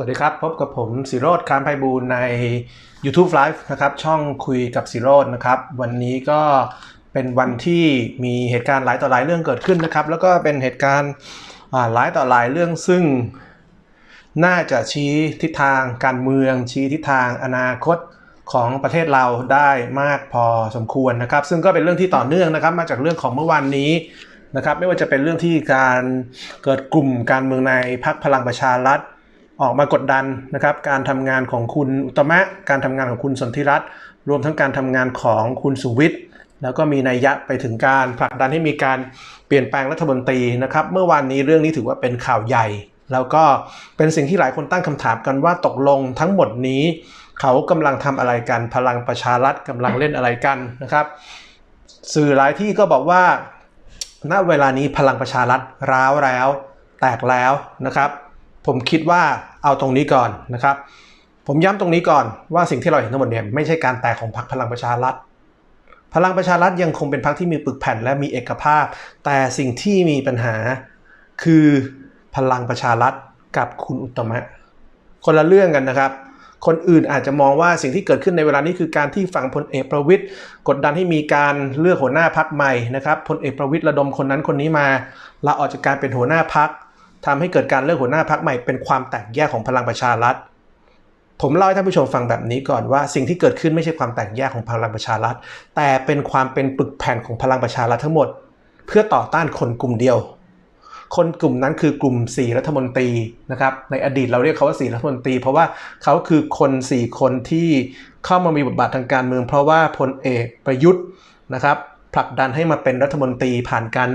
วัสดีครับ พบกับผมสิโรธคามไพบูลใน YouTube Live นะครับ ช่องคุยกับสิโรธนะครับ วันนี้ก็เป็นวันที่มีเหตุการณ์หลายต่อหลายเรื่องเกิดขึ้นนะครับ แล้วก็เป็นเหตุการณ์หลายต่อหลายเรื่องซึ่ง น่าจะชี้ทิศทางการเมือง ชี้ทิศทางอนาคตของประเทศเราได้มากพอสมควรนะครับ ซึ่งก็เป็นเรื่องที่ต่อเนื่องนะครับ มาจากเรื่องของเมื่อวานนี้นะครับ ไม่ว่าจะเป็นเรื่องที่การเกิดกลุ่มการเมืองในพรรคพลังประชารัฐ ออกมากดดันนะครับ การทำงานของคุณอุตมะ การทำงานของคุณสนธิรัตน์รวมทั้งการทำงานของคุณสุวิทย์แล้วก็มีนัยยะไปถึงการผลักดันให้มีการเปลี่ยนแปลงรัฐมนตรีนะครับ เมื่อวานนี้เรื่องนี้ถือว่าเป็นข่าวใหญ่ แล้วก็เป็นสิ่งที่หลายคนตั้งคำถามกันว่าตกลงทั้งหมดนี้ เขากำลังทำอะไรกันพลังประชารัฐกำลังเล่นอะไรกันนะครับ สื่อหลายที่ก็บอกว่าณเวลานี้พลังประชารัฐร้าวแล้ว แตกแล้วนะครับ ผมคิดว่า เอาตรงนี้ก่อนนะครับ ผมย้ำตรงนี้ก่อนว่าสิ่งที่เราเห็นทั้งหมดเนี่ยไม่ใช่การแตกของพรรคพลังประชารัฐ พลังประชารัฐยังคงเป็นพรรคที่มีปึกแผ่นและมีเอกภาพ แต่สิ่งที่มีปัญหาคือพลังประชารัฐกับคุณอุตตมะ คนละเรื่องกันนะครับ คนอื่นอาจจะมองว่าสิ่งที่เกิดขึ้นในเวลานี้คือการที่ฝั่งพลเอกประวิตยกดดันให้มีการเลือกหัวหน้าพักใหม่นะครับพลเอกประวิตยระดมคนนั้นคนนี้มาลาออกจากการเป็นหัวหน้าพัก ทำให้เกิดการเลือกหัวหน้าพักใหม่เป็นความแตกแยกของพลังประชารัฐ ผมเล่าให้ท่านผู้ชมฟังแบบนี้ก่อนว่า สิ่งที่เกิดขึ้นไม่ใช่ความแตกแยกของพลังประชารัฐ แต่เป็นความเป็นปึกแผ่นของพลังประชารัฐทั้งหมด เพื่อต่อต้านคนกลุ่มเดียว คนกลุ่มนั้นคือกลุ่ม 4 รัฐมนตรีนะครับในอดีตเราเรียกเขาว่า 4 รัฐมนตรี เพราะว่าเขาคือคน 4 คนที่เข้ามามีบทบาททางการเมือง เพราะว่าพลเอกประยุทธ์นะครับผลักดันให้มาเป็นรัฐมนตรีผ่านการ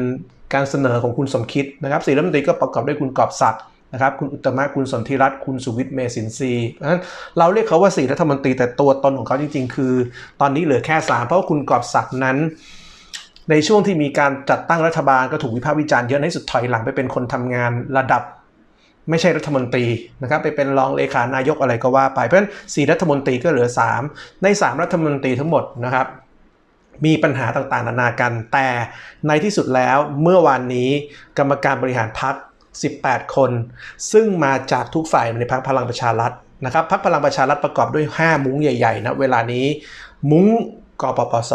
การเสนอของคุณสมคิดนะครับสี่รัฐมนตรีก็ประกอบด้วยคุณกอบศักดิ์นะครับคุณอุตมะคุณสนธิรัตน์คุณสุวิทย์เมสินทรีเพราะฉะนั้นเราเรียกเขาว่า4รัฐมนตรีแต่ตัวตนของเขาจริง ๆ คือ ตอนนี้เหลือแค่3เพราะว่าคุณกอบศักดิ์นั้น ในช่วงที่มีการจัดตั้งรัฐบาลก็ถูกวิพากษ์วิจารณ์เยอะในสุดถอยหลังไปเป็นคนทำงานระดับไม่ใช่รัฐมนตรีนะครับไปเป็นรองเลขานายกอะไรก็ว่าไปเพราะฉะนั้นสี่รัฐมนตรีก็เหลือ 3 ใน 3 รัฐมนตรีทั้งหมดนะครับ มีปัญหาต่างๆ นานากัน แต่ในที่สุดแล้วเมื่อวานนี้กรรมการบริหารพัก 18 คน ซึ่งมาจากทุกฝ่ายในพักพลังประชารัฐนะครับพักพลังประชารัฐประกอบด้วย 5 มุ้งใหญ่ๆนะเวลานี้ มุ้งกปปส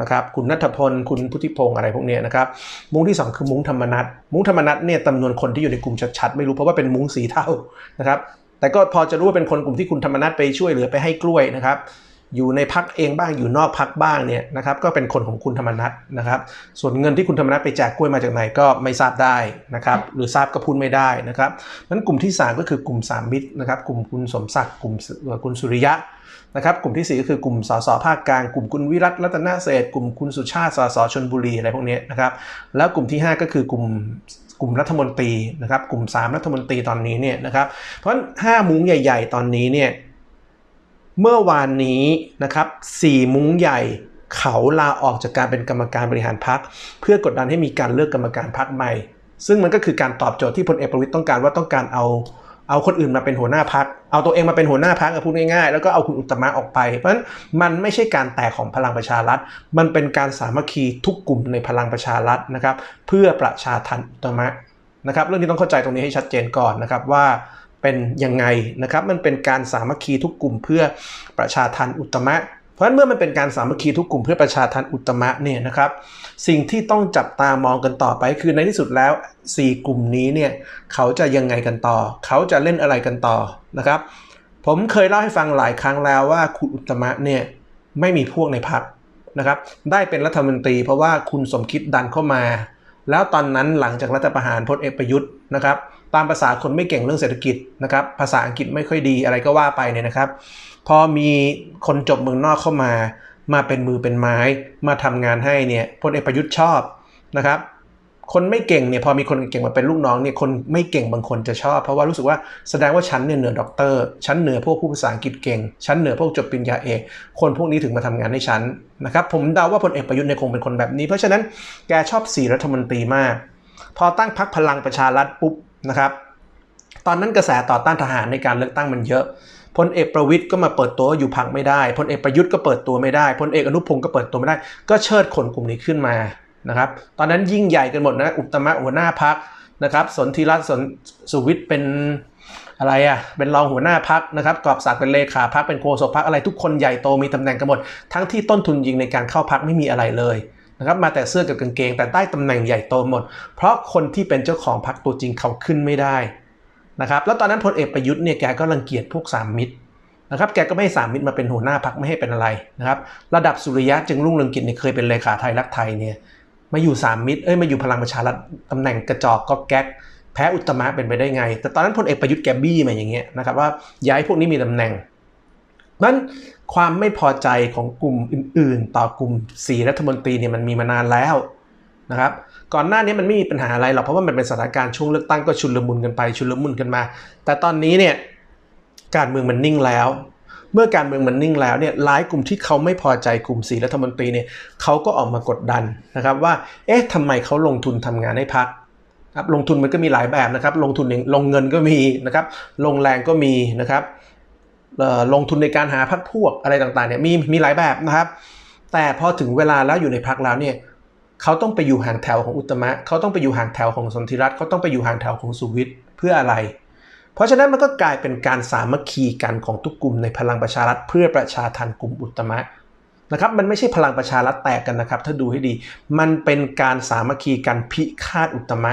นะครับคุณนัทพล คุณพุทธิพงศ์อะไรพวกเนี้ยนะครับ มุ้งที่ 2 คือมุ้งธรรมนัตมุ้งธรรมนัตเนี่ยจำนวนคนที่อยู่ในกลุ่มชัดๆ ไม่รู้เพราะว่าเป็นมุ้งสีเทานะครับแต่ก็พอจะรู้ว่าเป็นคนกลุ่มที่คุณธรรมนัตไปช่วยเหลือไปให้กล้วยนะครับ อยู่ในพักเองบ้างอยู่นอกพักบ้างเนี่ยนะครับก็เป็นคนของคุณธรรมนัตนะครับ ส่วนเงินที่คุณธรรมนัตไปแจกกล้วยมาจากไหนก็ไม่ทราบได้นะครับหรือทราบก็พูดไม่ได้นะครับนั้นกลุ่มที่ 3 ก็คือกลุ่มสามมิตรนะครับกลุ่มคุณสมศักดิ์กลุ่มคุณสุริยะนะครับกลุ่มที่ 4 ก็คือกลุ่มสสภาคกลาง กลุ่มคุณวิรัตรัตนเศษกลุ่มคุณสุชาติสสชนบุรีอะไรพวกนี้นะครับแล้วกลุ่มที่ 5 ก็คือกลุ่มกลุ่มรัฐมนตรีนะครับกลุ่ม 3 รัฐมนตรีตอนนี้เนี่ยนะครับเพราะฉะนั้น5มุ้งใหญ่ ๆ ตอนนี้เนี่ย เมื่อวานนี้นะครับ4มุ้งใหญ่เขาลาออกจากการเป็นกรรมการบริหารพัก เพื่อกดดันให้มีการเลือกกรรมการพักใหม่ ซึ่งมันก็คือการตอบโจทย์ที่พลเอกประวิตยต้องการว่าต้องการเอาเอาคนอื่นมาเป็นหัวหน้าพัก เอาตัวเองมาเป็นหัวหน้าพักพูดง่ายๆ แล้วก็เอาคุณอุตมะออกไป เพราะฉะนั้นมันไม่ใช่การแตกของพลังประชารัฐ มันเป็นการสามัคคีทุกกลุ่มในพลังประชารัฐนะครับ เพื่อประชาทันอุตตมะนะครับ เรื่องนี้ต้องเข้าใจตรงนี้ให้ชัดเจนก่อนนะครับว่า เป็นยังไงนะครับ มันเป็นการสามัคคีทุกกลุ่มเพื่อประชาทันอุตมะ เพราะฉะนั้นเมื่อมันเป็นการสามัคคีทุกกลุ่มเพื่อประชาทันอุตมะเนี่ยนะครับ สิ่งที่ต้องจับตามองกันต่อไปคือในที่สุดแล้ว 4 กลุ่มนี้เนี่ยเขาจะยังไงกันต่อ เขาจะเล่นอะไรกันต่อนะครับ ผมเคยเล่าให้ฟังหลายครั้งแล้วว่าคุณอุตตมะเนี่ยไม่มีพวกในพักนะครับ ได้เป็นรัฐมนตรีเพราะว่าคุณสมคิดดันเข้ามา แล้วตอนนั้นหลังจากรัฐประหารพลเอกประยุทธ์นะครับตามภาษาคนไม่เก่งเรื่องเศรษฐกิจนะครับภาษาอังกฤษไม่ค่อยดีอะไรก็ว่าไปเนี่ยนะครับ พอมีคนจบเมืองนอกเข้ามา มาเป็นมือเป็นไม้ มาทำงานให้เนี่ยพลเอกประยุทธ์ชอบนะครับ คนไม่เก่งเนี่ยพอมีคนเก่งมาเป็นลูกน้องเนี่ยคนไม่เก่งบางคนจะชอบ เพราะว่ารู้สึกว่าแสดงว่าฉันเนี่ยเหนือด็อกเตอร์ฉันเหนือพวกผู้ภาษาอังกฤษเก่งฉันเหนือพวกจบปริญญาเอกคนพวกนี้ถึงมาทำงานให้ฉันนะครับผมเดาว่าพลเอกประยุทธ์เนี่ยคงเป็นคนแบบนี้ เพราะฉะนั้นแกชอบสีรัฐมนตรีมาก พอตั้งพักพลังประชารัฐปุ๊บนะครับตอนนั้นกระแสต่อต้านทหารในการเลือกตั้งมันเยอะพลเอกประวิทย์ก็มาเปิดตัวอยู่พักไม่ได้พลเอกประยุทธ์ก็เปิดตัวไม่ได้พลเอกอนุพงศ์ก็เปิดตัวไม่ได้ ก็เชิดคนกลุ่มนี้ขึ้นมา นะครับ ตอนนั้นยิ่งใหญ่กันหมดนะ อุตมะหัวหน้าพักนะครับสนธิรัตน์สนสุวิทย์เป็นอะไรอะ เป็นรองหัวหน้าพักนะครับกรอบศักดิ์เป็นเลขาพักเป็นโฆษกพักอะไรทุกคนใหญ่โตมีตำแหน่งกันหมด ทั้งที่ต้นทุนยิงในการเข้าพักไม่มีอะไรเลยนะครับ มาแต่เสื้อกับกางเกง แต่ได้ตำแหน่งใหญ่โตหมด เพราะคนที่เป็นเจ้าของพักตัวจริงเขาขึ้นไม่ได้นะครับ แล้วตอนนั้นพลเอกประยุทธ์เนี่ยแกก็รังเกียจพวกสามมิตรนะครับ แกก็ไม่ให้สามมิตรมาเป็นหัวหน้าพักไม่ให้เป็นอะไรนะครับ ระดับสุริยะจึงรุ่งเรืองกิจเนี่ยเคยเป็นเลขาไทยรักไทยเนี่ย มาอยู่สามมิตรเอ้ยมาอยู่พลังประชารัฐตำแหน่งกระจอกก็แก๊กแพ้อุตมะเป็นไปได้ไง แต่ตอนนั้นพลเอกประยุทธ์แกบี้มาอย่างเงี้ยนะครับว่าย้ายพวกนี้มีตำแหน่งนั้นความไม่พอใจของกลุ่มอื่น ๆ ต่อกลุ่มสีรัฐมนตรีเนี่ยมันมีมานานแล้วนะครับก่อนหน้านี้มันไม่มีปัญหาอะไรหรอกเพราะว่ามันเป็นสถานการณ์ช่วงเลือกตั้งก็ชุลมุนกันไปชุลมุนกันมา แต่ตอนนี้เนี่ยการเมืองมันนิ่งแล้ว เมื่อการเมืองมันนิ่งแล้วเนี่ยหลายกลุ่มที่เขาไม่พอใจกลุ่มสีรัฐมนตรีเนี่ยเขาก็ออกมากดดันนะครับว่าเอ๊ะทำไมเขาลงทุนทำงานให้พักครับลงทุนมันก็มีหลายแบบนะครับ ลงทุนลงเงินก็มีนะครับลงแรงก็มีนะครับลงทุนในการหาพักพวกอะไรต่างๆเนี่ยมีมีหลายแบบนะครับ แต่พอถึงเวลาแล้วอยู่ในพักแล้วเนี่ยเขาต้องไปอยู่ห่างแถวของอุตมะเขาต้องไปอยู่ห่างแถวของสนธิรัตน์เขาต้องไปอยู่ห่างแถวของสุวิทย์เพื่ออะไร เพราะฉะนั้นมันก็กลายเป็นการสามัคคีกันของทุกกลุ่มในพลังประชารัฐเพื่อประชาทันกลุ่มอุตมะนะครับมันไม่ใช่พลังประชารัฐแตกกันนะครับ ถ้าดูให้ดี มันเป็นการสามัคคีกันพิฆาตอุตมะ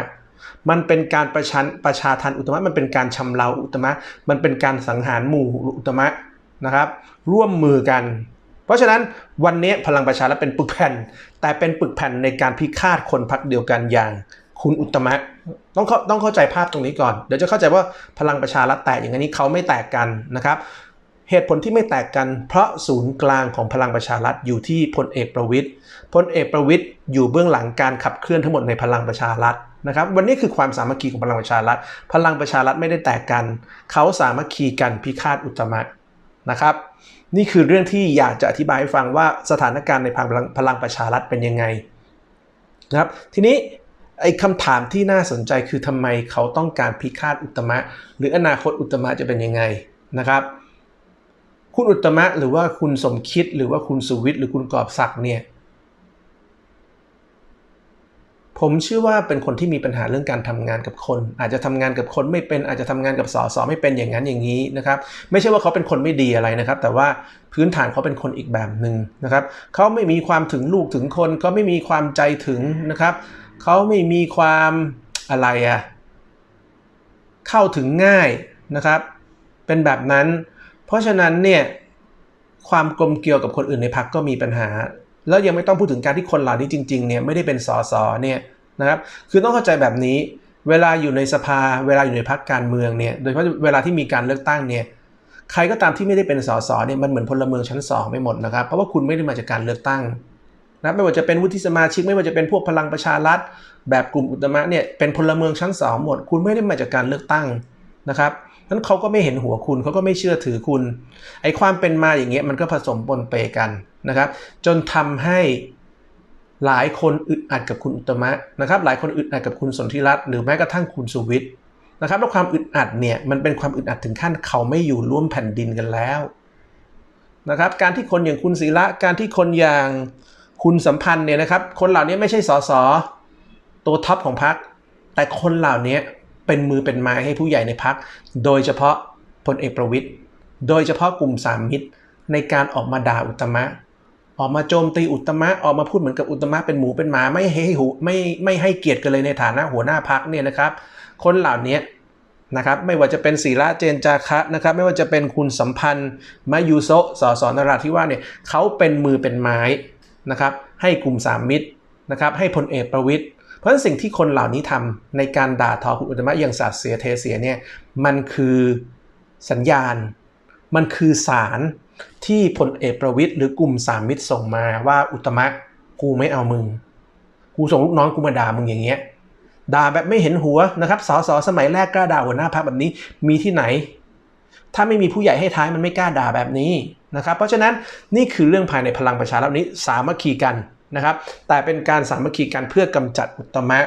มันเป็นการประชันประชาทันอุตมะ มันเป็นการชำเราอุตมะ มันเป็นการสังหารหมู่อุตมะนะครับ ร่วมมือกัน เพราะฉะนั้นวันนี้พลังประชารัฐเป็นปึกแผ่น แต่เป็นปึกแผ่นในการพิฆาตคนพักเดียวกันอย่าง คุณอุตมะต้องต้องเข้าใจภาพตรงนี้ก่อน เดี๋ยวจะเข้าใจว่าพลังประชารัฐแตกอย่างนี้เขาไม่แตกกันนะครับ เหตุผลที่ไม่แตกกัน เพราะศูนย์กลางของพลังประชารัฐอยู่ที่พลเอกประวิทย์พลเอกประวิทย์อยู่เบื้องหลังการขับเคลื่อนทั้งหมดในพลังประชารัฐนะครับวันนี้คือความสามัคคีของพลังประชารัฐ พลังประชารัฐไม่ได้แตกกัน เขาสามัคคีกันพิฆาตอุตมะนะครับ นี่คือเรื่องที่อยากจะอธิบายให้ฟังว่าสถานการณ์ในพลังพลังประชารัฐเป็นยังไงนะครับทีนี้ ไอ้คำถามที่น่าสนใจคือทำไมเขาต้องการพิฆาตอุตมะ หรืออนาคตอุตมะจะเป็นยังไงนะครับ คุณอุตมะหรือว่าคุณสมคิดหรือว่าคุณสุวิทย์หรือคุณกอบศักดิ์เนี่ยผมเชื่อว่าเป็นคนที่มีปัญหาเรื่องการทำงานกับคน อาจจะทำงานกับคนไม่เป็นอาจจะทำงานกับสอสอไม่เป็นอย่างนั้นอย่างนี้นะครับ ไม่ใช่ว่าเขาเป็นคนไม่ดีอะไรนะครับ แต่ว่าพื้นฐานเขาเป็นคนอีกแบบหนึ่งนะครับเขาไม่มีความถึงลูกถึงคนเขาไม่มีความใจถึงนะครับ เขาไม่มีความอะไรอะเข้าถึงง่ายนะครับ เป็นแบบนั้น เพราะฉะนั้นเนี่ยความกลมเกลียวกับคนอื่นในพักก็มีปัญหา แล้วยังไม่ต้องพูดถึงการที่คนเหล่านี้จริงๆเนี่ยไม่ได้เป็นสสเนี่ยนะครับ คือต้องเข้าใจแบบนี้ เวลาอยู่ในสภา เวลาอยู่ในพรรคการเมืองเนี่ยโดยเฉพาะเวลาที่มีการเลือกตั้งเนี่ยใครก็ตามที่ไม่ได้เป็นสสเนี่ยมันเหมือนพลเมืองชั้นสองไม่หมดนะครับ เพราะว่าคุณไม่ได้มาจากการเลือกตั้ง นะไม่ว่าจะเป็นวุฒิสมาชิก ไม่ว่าจะเป็นพวกพลังประชารัฐ แบบกลุ่มอุตมะเนี่ยเป็นพลเมืองชั้นสองหมด คุณไม่ได้มาจากการเลือกตั้งนะครับนั้นเขาก็ไม่เห็นหัวคุณเขาก็ไม่เชื่อถือคุณ ไอ้ความเป็นมาอย่างเงี้ยมันก็ผสมปนเปกันนะครับ จนทำให้หลายคนอึดอัดกับคุณอุตมะนะครับ หลายคนอึดอัดกับคุณสนธิรัตน์หรือแม้กระทั่งคุณสุวิทย์นะครับแล้วความอึดอัดเนี่ยมันเป็นความอึดอัดถึงขั้นเขาไม่อยู่ร่วมแผ่นดินกันแล้วนะครับ การที่คนอย่างคุณศิระการที่คนอย่าง คุณสัมพันธ์เนี่ยนะครับ คนเหล่านี้ไม่ใช่สสตัวท็อปของพรรคแต่คนเหล่านี้เป็นมือเป็นไม้ให้ผู้ใหญ่ในพักโดยเฉพาะพลเอกประวิทย์โดยเฉพาะกลุ่มสามมิตรในการออกมาด่าอุตมะ ออกมาโจมตีอุตมะออกมาพูดเหมือนกับอุตมะเป็นหมูเป็นหมาไม่ให้หูไม่ไม่ให้เกียรติกันเลยในฐานะหัวหน้าพักเนี่ยนะครับ คนเหล่านี้นะครับไม่ว่าจะเป็นศีระเจนจาคะนะครับไม่ว่าจะเป็นคุณสัมพันธ์มายูโซสสนราธิวาสเนี่ยเขาเป็นมือเป็นไม้ นะครับให้กลุ่มสามมิตรนะครับให้พลเอกประวิทย์เพราะฉะนั้นสิ่งที่คนเหล่านี้ทำในการด่าทอคุณอุตมะอย่างสาดเสียเทเสียเนี่ยมันคือสัญญาณ มันคือสารที่พลเอกประวิทย์หรือกลุ่มสามมิตรส่งมาว่าอุตมะกูไม่เอามึง กูส่งลูกน้องกูมาด่ามึงอย่างเงี้ยด่าแบบไม่เห็นหัวนะครับสสสมัยแรกกล้าด่าหัวหน้าพรรคแบบนี้มีที่ไหน ถ้าไม่มีผู้ใหญ่ให้ท้ายมันไม่กล้าด่าแบบนี้นะครับ เพราะฉะนั้นนี่คือเรื่องภายในพลังประชารัฐนี้สามัคคีกันนะครับ แต่เป็นการสามัคคีกันเพื่อกำจัดอุตมะ